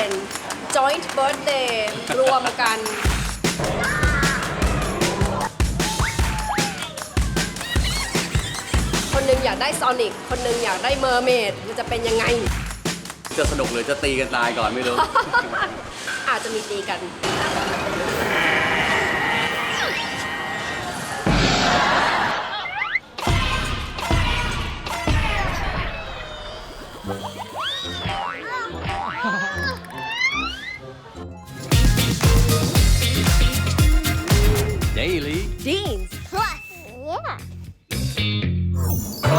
เป็น joint birthday รวมกัน คนหนึงอยากได้ซอนิกคนหนึงอยากได้เมอร์เมดมันจะเป็นยังไง จะสนุกหรือจะตีกันตายก่อนไม่รู้ อาจจะมีตีกัน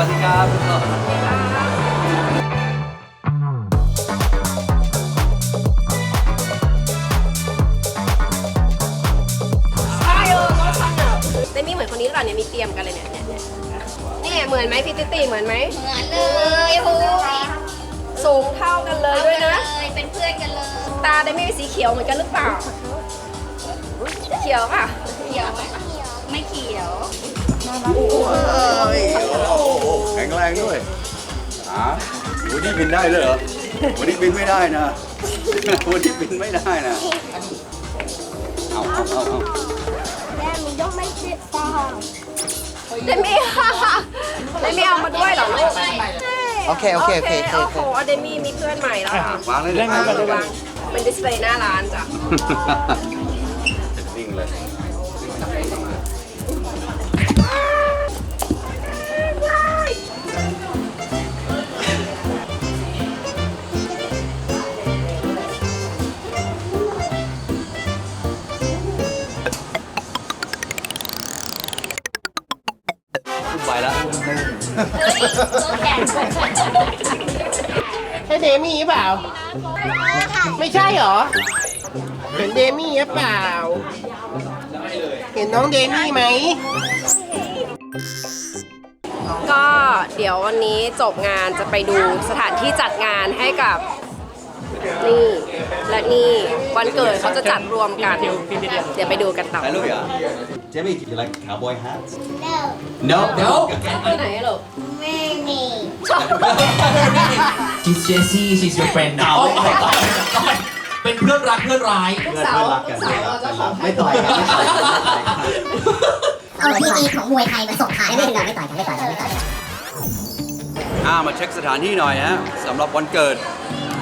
วัสดีครับใช่เออก็ใช่อะเดมี่เหมือนคนนี้หรือเปล่าเนี่ยมีเตรียมกันเลยเนี่ยเนี่ยเนี่ยนี่เหมือนไหมพี่ติติเหมือนไหม เหมือนเลยโอ้ยสูงเท่ากันเลยด้วยนะ เลยเป็นเพื่อนกันเลย ตาเดมี่เป็นสีเขียวเหมือนกันหรือเปล่า เขียวป่ะ เขียวไหมไม่เขียว แข็งแรงด้วยอ่าวันนี้บินได้เลยเหรอวันนี้บินไม่ได้นะวันนี้บินไม่ได้นะเอาเอาเอาเอา Daddy don't make it fall เดมี่เดมี่เอามาด้วยเหรอลูกโอเค โอเค โอเค โอ้โหเดมี่มีเพื่อนใหม่แล้วค่ะวางเลยเดี๋ยววางวางเป็นดิสเพลย์หน้าร้านจ้ะนิ่งเลย ใช่เดมี่หรือเปล่า ไม่ใช่เหรอ เห็นเดมี่หรือเปล่า เห็นน้องเดมี่ไหม ก็เดี๋ยววันนี้จบงานจะไปดูสถานที่จัดงานให้กับ นี่และนี่วันเกิดเขาจะจัดรวมกัน เดี๋ยวไปดูกันต่อถ่ายรูปเหรอ Jimmy do you like cowboy hats No No No ไหนหรอ Mimi ชอบ She's Jessie she's your friend now โอ้ my god เป็นเพื่อนรักเพื่อนร้าย ลูกสาวลูกสาวเราเจ้าของไม่ต่อยกันไม่ต่อยกันเอาพีอีของมวยไทยมาส่งขายไม่ถึงเราไม่ต่อยกันไม่ต่อยกันไม่ต่อยกัน อ่ามาเช็คสถานที่หน่อยนะสำหรับวันเกิด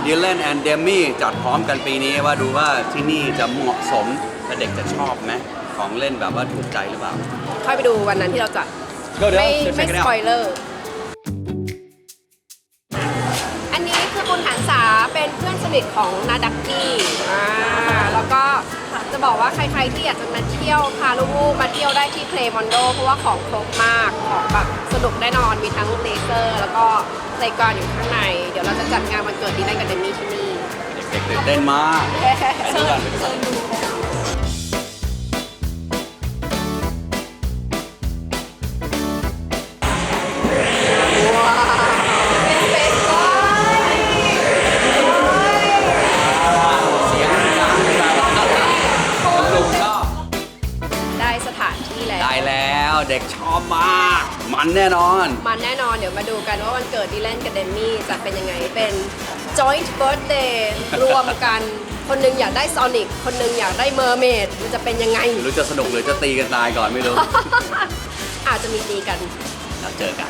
ดิเลนแอนเดมี่จัดพร้อมกันปีนี้ว่าดูว่าที่นี่จะเหมาะสมและเด็กจะชอบไหมของเล่นแบบว่าถูกใจหรือเปล่า ค่อยไปดูวันนั้นที่เราจัดก็เดี๋ยวไม่เดี๋ยวไม่ check it ส out ปอยเลอร์ อันนี้คือคุณหันษาเป็นเพื่อนสนิทของนาดักกี้อ่าแล้วก็จะบอกว่าใครๆที่อยากจะมาเที่ยวพาลูกๆมาเที่ยวได้ที่เพลย์มอนโดเพราะว่าของครบมากของแบบส นุกแน่นอนมีทั้งเลเซอร์ แล้วก็ไซกรอยู่ข้างใน เดี๋ยวเราจะจัดงานวันเกิดดีไลน์กับเดมี่ที่นี่เด็กๆตื่นเต้นมากไปดูกันไปดูกันได้สถานที่แล้ว ได้แล้วเด็กชอบมาก มันแน่นอน มันแน่นอนเดี๋ยวมาดูกันว่าวันเกิดดีแลนกับเดมี่จะเป็นยังไง เป็น joint birthday รวมกัน คนหนึงอยากได้ซอนิกคนหนึงอยากได้เมอร์เมดมันจะเป็นยังไงหรือจะสนุกหรือจะตีกันตายก่อนไม่รู้ อาจจะมีตีกัน แล้วเจอกัน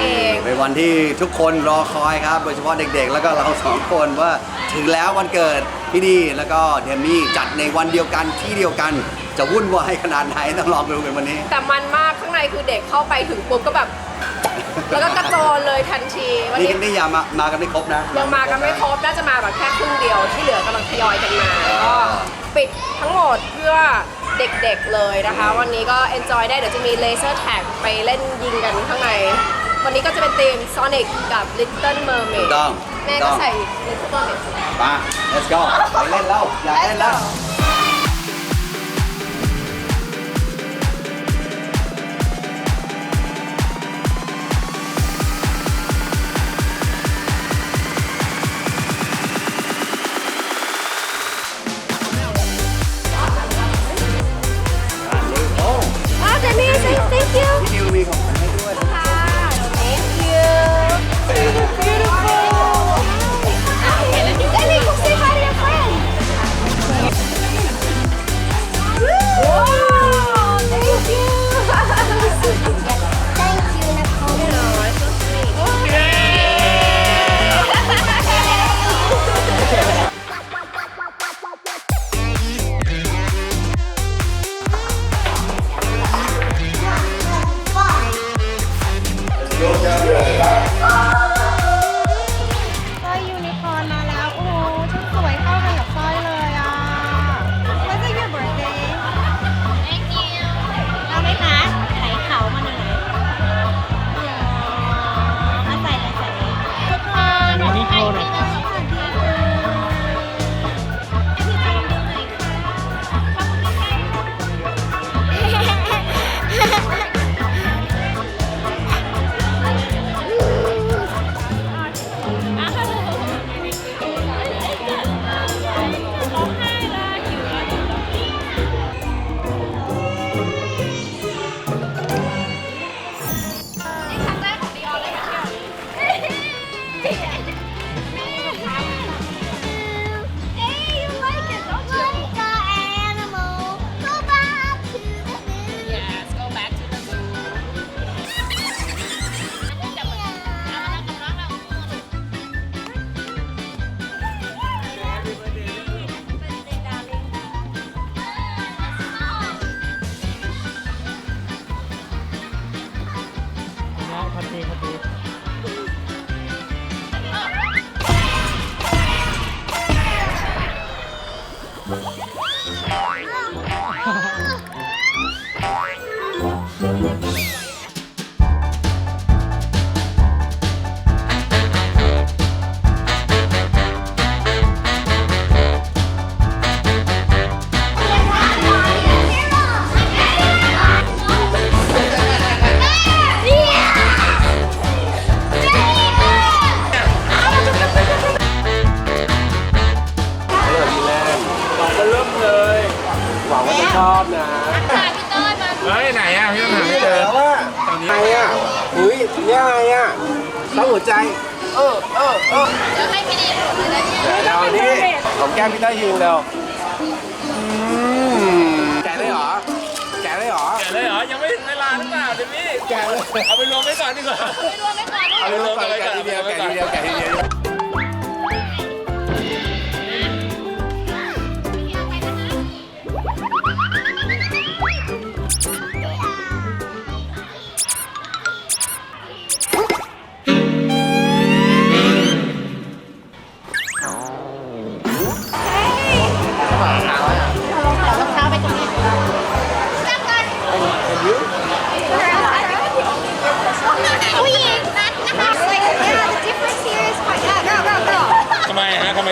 เอง เป็นวันที่ทุกคนรอคอยครับ โดยเฉพาะเด็กๆ แล้วก็เราสองคนว่าถึงแล้ววันเกิดพี่ดีแล้วก็เดมี่จัดในวันเดียวกันที่เดียวกันจะวุ่นวายขนาดไหนต้องลองดูกันวันนี้ แต่มันมากข้างในคือเด็กเข้าไปถึงปุ๊บก็แบบ แล้วก็กระโจนเลยทันทีวันนี่นี้นี่ยามามากันไม่ครบนะยังมากันไม่ครบน่าจะมาแบบแค่ครึ่งเดียวที่เหลือกำลังทยอยกันมาก็ปิดทั้งหมดเพื่อ เด็กๆเลยนะคะ วันนี้ก็ enjoy ได้เดี๋ยวจะมีเลเซอร์แท็กไปเล่นยิงกันข้างใน วันนี้ก็จะเป็นธีม Sonic กับ Little ถู Mermaid กต้องแม่ถูก็ต้องใส่ Little Mermaid มา let's go ไปเล่นแล้วอยากเล่นแล้ว Ah, Ha ha ha! ของแก้มพี่ต้ายิงเร็วอืมแกะเลยเหรอ แกะเลยเหรอ แกะเลยเหรอ ยังไม่ถึงเวลาหรือเปล่าเดมี่แกะเลย เอาไปรวมไว้ก่อนดีกว่าเอาไปลงก่อนแกะทีเดียวแกะทีเดียวแกะทีเดียว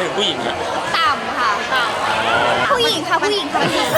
มฮะทำไมถึงผู้หญิงอะต่ำค่ะต่ำผู้หญิงค่ะ ผู้หญิงค่ะผู้หญิง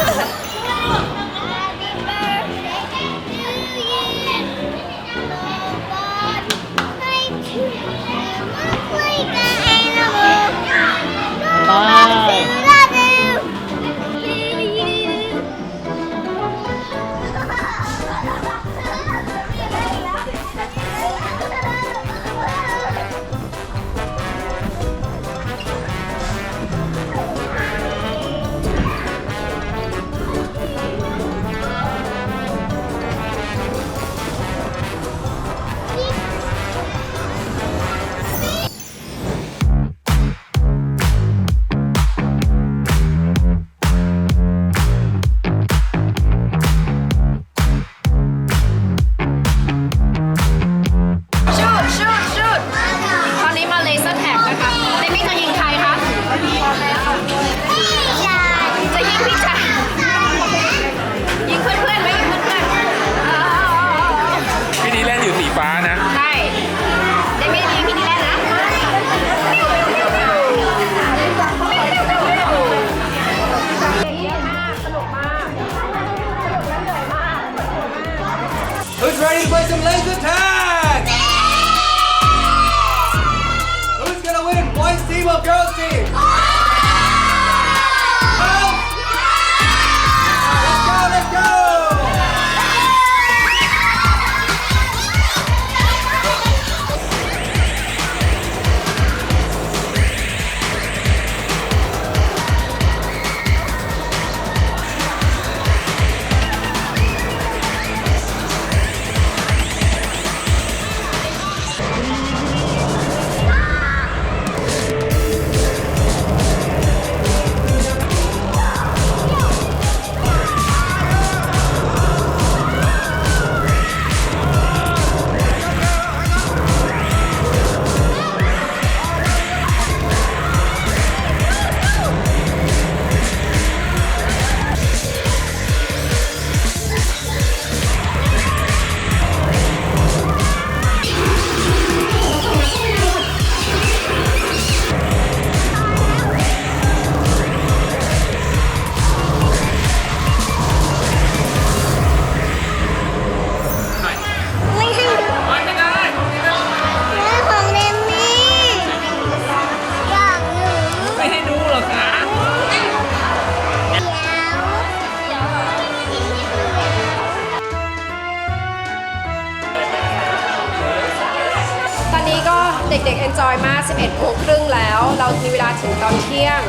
เด็กๆ enjoy มาก 11โมงครึ่งแล้ว เรามีเวลาถึงตอนเที่ยง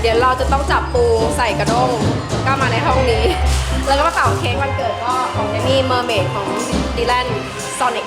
เดี๋ยวเราจะต้องจับปูใส่กระด้งก็มาในห้องนี้ แล้วก็มาเป่าเค้กวันเกิดก็ของเดมี่เมอร์เมดของดีแลนซอนิก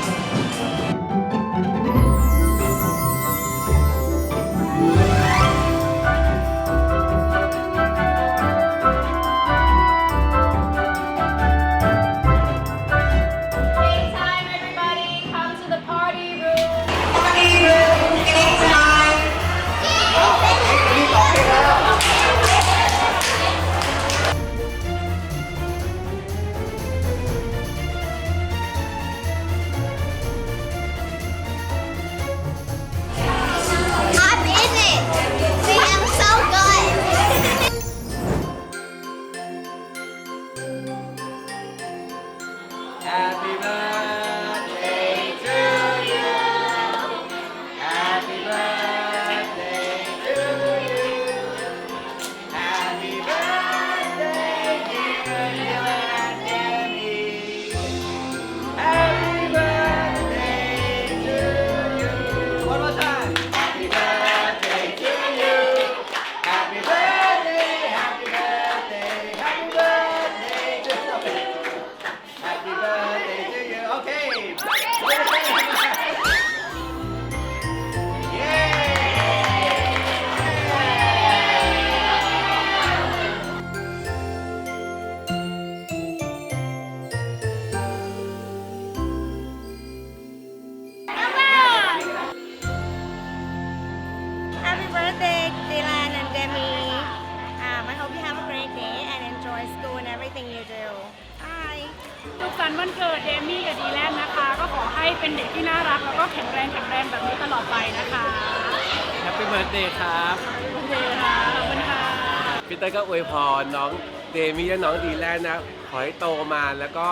เดมี่และน้องดีแลนด์นะ ขอให้โตมาแล้วก็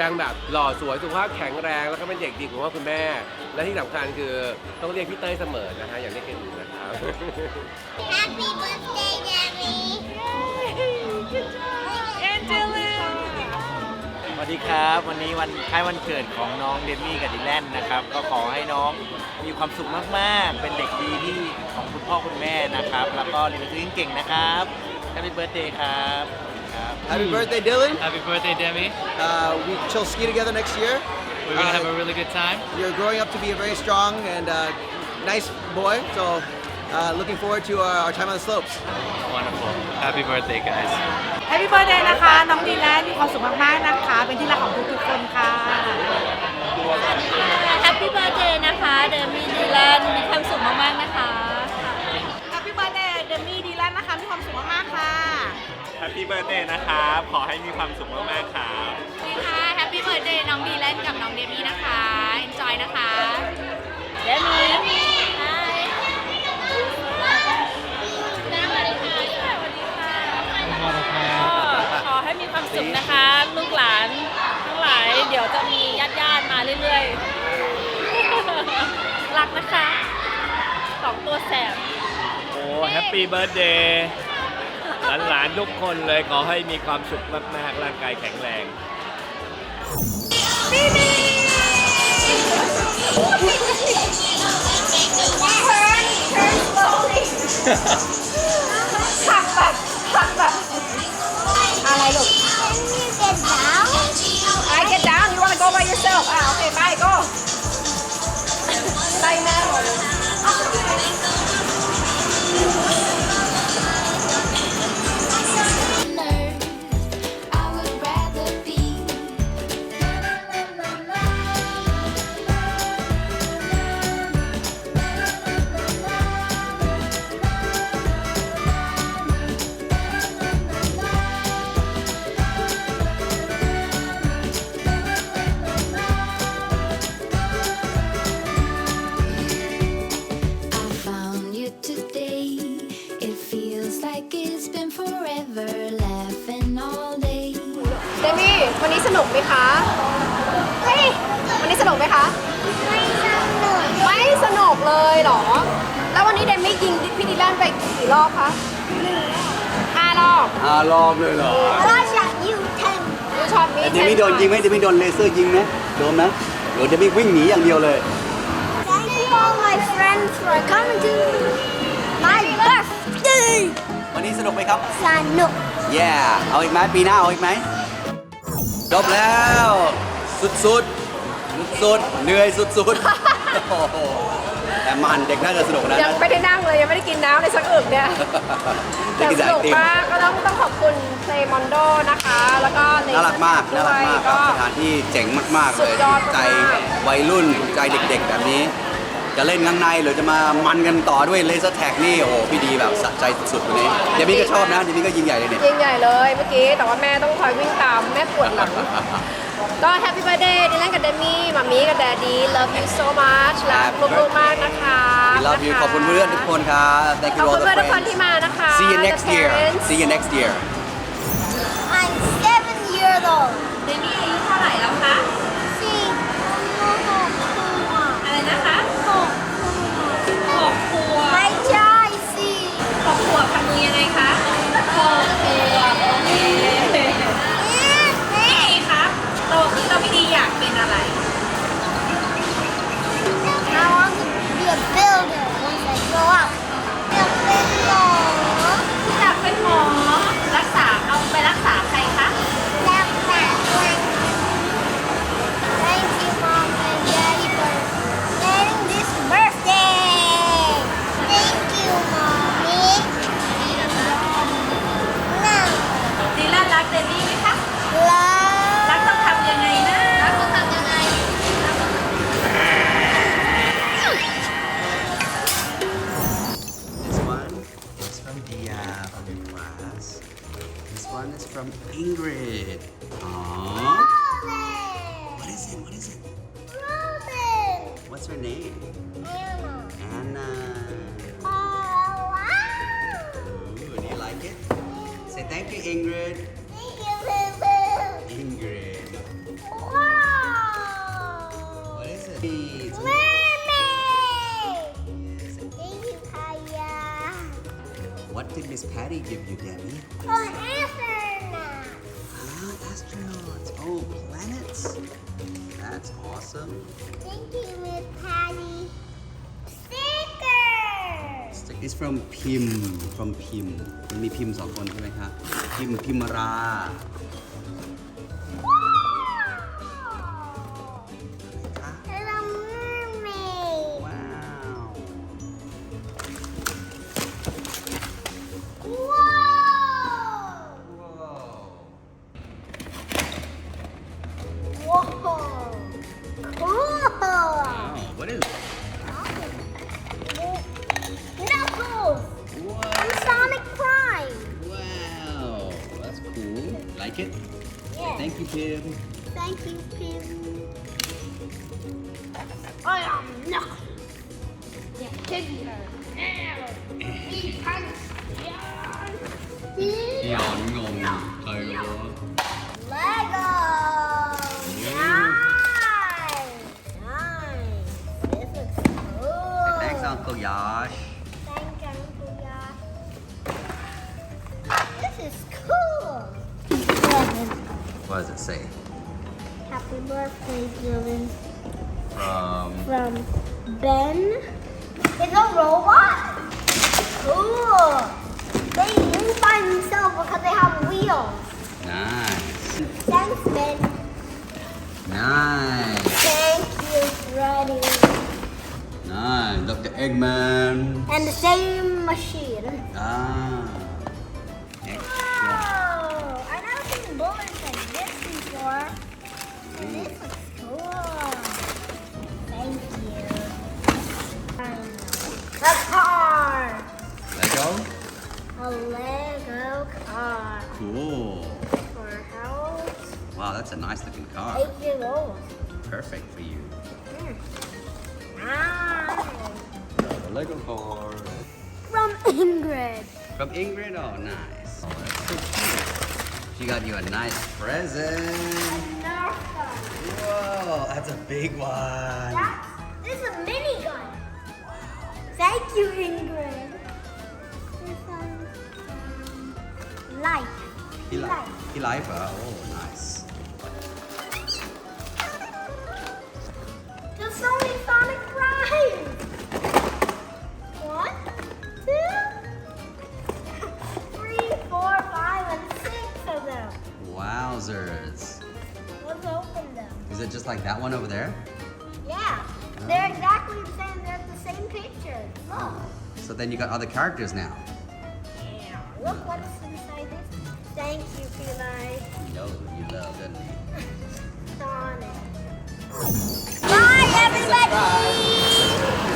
ยังแบบหล่อสวยสุขภาพแข็งแรง แล้วก็เป็นเด็กดีของพ่อคุณแม่ และที่สำคัญคือต้องเรียกพี่เต้ยเสมอนะฮะอย่างที่เกดดูนะครับ Happy birthday Demi สวัสดีครับ วันนี้วันคล้ายวันเกิดของน้องเดมี่กับดิแลนนะครับ ก็ขอให้น้องมีความสุขมากๆ เป็นเด็กดีที่ของคุณพ่อคุณแม่นะครับ แล้วก็เรียนหนังสือเก่งๆนะครับ Happy Birthday ครับ Happy birthday, Dylan. Happy birthday Demi Uh, we shall ski together next year. we're gonna Uh, have a really good time You're growing up to be a very strong and uh, nice boy, so uh, looking forward to our, our time on the slopes. wonderful happy birthday guys แฮปปี้เบิร์ดเดย์นะคะ น้องดี นะครับ ขอให้มีความสุขมากๆครับดีค่ะแฮปปี้เบิร์ดเดย์น้องดีแลนกับน้องเดมี่นะคะ enjoy นะคะเดมี่เดมี่ไฮสวัสดีค่ะสวัสดีค่ะก็ขอให้มีความสุขนะคะ ลูกหลานทั้งหลาย เดี๋ยวจะมีญาติญาติๆมาเรื่อยๆ รักนะคะสองตัวแสบฮปปี้เบิร์ดเดย์ หลานๆทุกคนเลยขอให้มีความสุขมากๆ ร่างกายแข็งแรง หักแบบหักแบบอะไรลูก I get down you wanna go by yourself อะโอเค ไป go ไล่แม่หมดเลย นนี้สนุกไหมคะเฮ้ยวันนี้สนุกไหมคะ ไม่สนุกไม่สนุกเลยเหรอ แล้ววันนี้เดมี่ยิงพี่ดีแลนไปกี่รอบคะห้ารอบอารอบเลยเหรอก็จากยูเทนดูช็อตนี้แต่เดมี่โดนยิงไหมเดมี่โดนเลเซอร์ยิงไหมโดนไหมหรือเดมี่วิ่งหนีอย่างเดียวเลย Thank you all my friends for coming to my birthday วันนี้สนุกไหมครับ สนุกแย่เอาอีกไหมปีหน้าเอาอีกไหม จบแล้ว สุดสุดสุดสุดๆ เหนื่อยสุดสุดๆ โอ้โหแต่มันเด็กน่าจะสนุกนะยังไม่ได้นั่งเลย ยังไม่ได้กินน้ำเลยสักอึกเนี่ยได้แต่กินสแต่ไอนุกติม มากก็ต้องต้องขอบคุณเพลย์มอนโดนะคะ แล้วก็เลน่ารักมาก น่ารักมากก็สถานที่เจ๋งมากๆสุเลดยยอดถูกใจมากวัยรุ่นถูกใจเด็ก ๆ แบบนี้ จะเล่นข้างในหรือจะมามันกันต่อด้วยเลเซอร์แท็กนี่โอ้โหพี่ดีแบบสะใจสุดๆวันนี้เดมี่ก็ชอบนะเดมี่ก็ยิงใหญ่เลยเนี่ย ยิ่งใหญ่เลยเมื่อกี้ แต่ว่าแม่ต้องคอยวิ่งตามแม่ปวดหลัง ก็แฮปปี้ i บ h d เดย์ดิแลนกับเดมี่มามีกับแดดดี้ love you so much รัก Happy ลูกๆมากนะคะ We love you ขอบคุณเพื่อนทุกคนครับ thank ขอบ you คุ all ณ the เพื่อนทุกคน friends ที่มานะคะ see you next The year parents see you next year I'm seven years old เดมี่อายุเท่าไหร่แล้วคะสี่หกขวบอะไรนะคะ a builder once I grow up อยากเป็นหมอ อยากเป็นหมอ What did Miss Patty give you, Demi? Oh astronaut Ah, astronauts. Oh, planets. That's awesome. Thank you Miss Patty Stickers Stick is from Pim from Pim มันมีพิมพ์สองคนใช่ไหมคะพิมพิมรา Like it? Yeah. Thank you, Pim. Thank you, Pim. I am Knuckles. Yeah, kid Ben. It's a robot? Cool. They use by themselves because they have wheels. nice, Thanks, Ben. nice, Thank you, Freddy. nice. Dr. Eggman. And the same machine. Ah. Oh, I never seen bullets like this before. This Lego. A Lego car Cool. for a house. Wow, that's a nice looking car. Eight years old. Perfect for you. Ah. The Lego car. From Ingrid. From Ingrid. Oh, nice. Oh, that's so cute. She got you a nice present. Nerf. Whoa, that's a big one. That's, this is a mini gun. Thank you, Ingrid. He like, Light. he like. Uh, oh, nice. The Sony Sonic Prime. One, two, three, four, five, and six of them. Wowzers. Let's open them. Is it just like that one over there? Yeah, oh. they're exactly the same. They're the same picture. Look. So then you got other characters now. Look what's inside this. Thank you, Eli. You know you love, doesn't he? Sonic. Bye, everybody.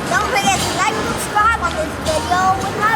Don't forget to like and subscribe on this video with my